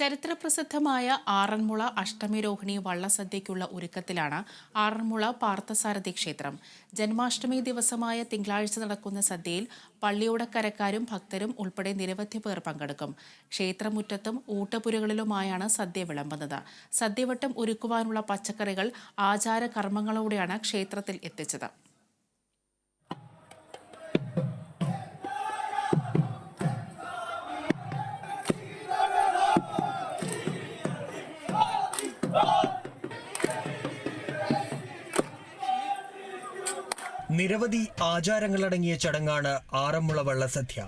ചരിത്രപ്രസിദ്ധമായ ആറന്മുള അഷ്ടമിരോഹിണി വള്ളസദ്യയ്ക്കുള്ള ഒരുക്കത്തിലാണ് ആറന്മുള പാർത്ഥസാരഥി ക്ഷേത്രം. ജന്മാഷ്ടമി ദിവസമായ തിങ്കളാഴ്ച നടക്കുന്ന സദ്യയിൽ പള്ളിയോടക്കരക്കാരും ഭക്തരും ഉൾപ്പെടെ നിരവധി പേർ പങ്കെടുക്കും. ക്ഷേത്രമുറ്റത്തും ഊട്ടപുരകളിലുമായാണ് സദ്യ വിളമ്പുന്നത്. സദ്യവട്ടം ഒരുക്കുവാനുള്ള പച്ചക്കറികൾ ആചാര കർമ്മങ്ങളോടെയാണ് ക്ഷേത്രത്തിൽ എത്തിച്ചത്. നിരവധി ആചാരങ്ങളടങ്ങിയ ചടങ്ങാണ് ആറന്മുള വള്ളസദ്യ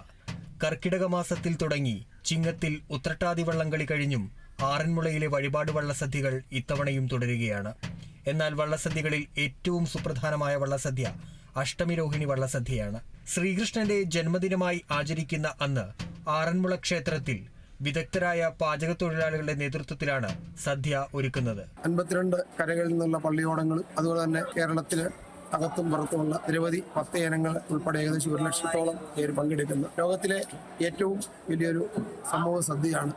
കർക്കിടക മാസത്തിൽ തുടങ്ങി ചിങ്ങത്തിൽ ഉത്രട്ടാതി വള്ളംകളി കഴിഞ്ഞും ആറന്മുളയിലെ വഴിപാട് വള്ളസദ്യകൾ ഇത്തവണയും തുടരുകയാണ്. എന്നാൽ വള്ളസദ്യകളിൽ ഏറ്റവും സുപ്രധാനമായ വള്ളസദ്യ അഷ്ടമിരോഹിണി വള്ളസദ്യയാണ് ശ്രീകൃഷ്ണന്റെ ജന്മദിനമായി ആചരിക്കുന്ന അന്ന് ആറന്മുള ക്ഷേത്രത്തിൽ വിദഗ്ധരായ പാചകത്തൊഴിലാളികളുടെ നേതൃത്വത്തിലാണ് സദ്യ ഒരുക്കുന്നത്. അൻപത്തിരണ്ട് കരകളിൽ നിന്നുള്ള പള്ളിയോടങ്ങളും അതുപോലെ തന്നെ കേരളത്തിൽ അകത്തും പുറത്തുമുള്ള നിരവധി ഭക്തജനങ്ങൾ ഉൾപ്പെടെ ഏകദേശം ഒരു ലക്ഷത്തോളം പേര് പങ്കെടുക്കുന്നു. ലോകത്തിലെ ഏറ്റവും വലിയൊരു സമൂഹ സദ്യയാണ്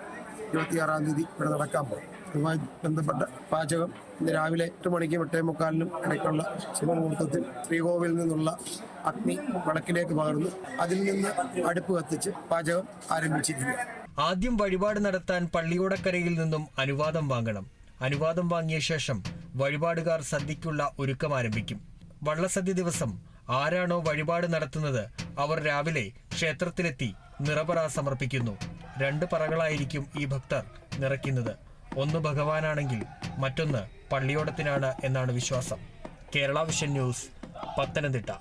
ഇരുപത്തിയാറാം തീയതി ഇവിടെ നടക്കാൻ പോകും അതുമായി ബന്ധപ്പെട്ട പാചകം ഇന്ന് രാവിലെ എട്ട് മണിക്കും എട്ടേ മുക്കാലിനും ഇടയ്ക്കുള്ള ശുഭമുഹൂർത്തത്തിൽ ശ്രീകോവിൽ നിന്നുള്ള അഗ്നി വിളക്കിലേക്ക് പകർന്നു. അതിൽ നിന്ന് അടുപ്പ് കത്തിച്ച് പാചകം ആരംഭിച്ചിരിക്കുക ആദ്യം വഴിപാട് നടത്താൻ പള്ളിയോടക്കരയിൽ നിന്നും അനുവാദം വാങ്ങണം. അനുവാദം വാങ്ങിയ ശേഷം വഴിപാടുകാർ സദ്യയ്ക്കുള്ള ഒരുക്കം ആരംഭിക്കും. വള്ളസദ്യ ദിവസം ആരാണോ വഴിപാട് നടത്തുന്നത് അവർ രാവിലെ ക്ഷേത്രത്തിലെത്തി നിറപറ സമർപ്പിക്കുന്നു. രണ്ട് പറകളായിരിക്കും ഈ ഭക്തർ നിറയ്ക്കുന്നത്. ഒന്ന് ഭഗവാനാണെങ്കിൽ മറ്റൊന്ന് പള്ളിയോടത്തിനാണ് എന്നാണ് വിശ്വാസം. Kerala vision news Pathanamthitta.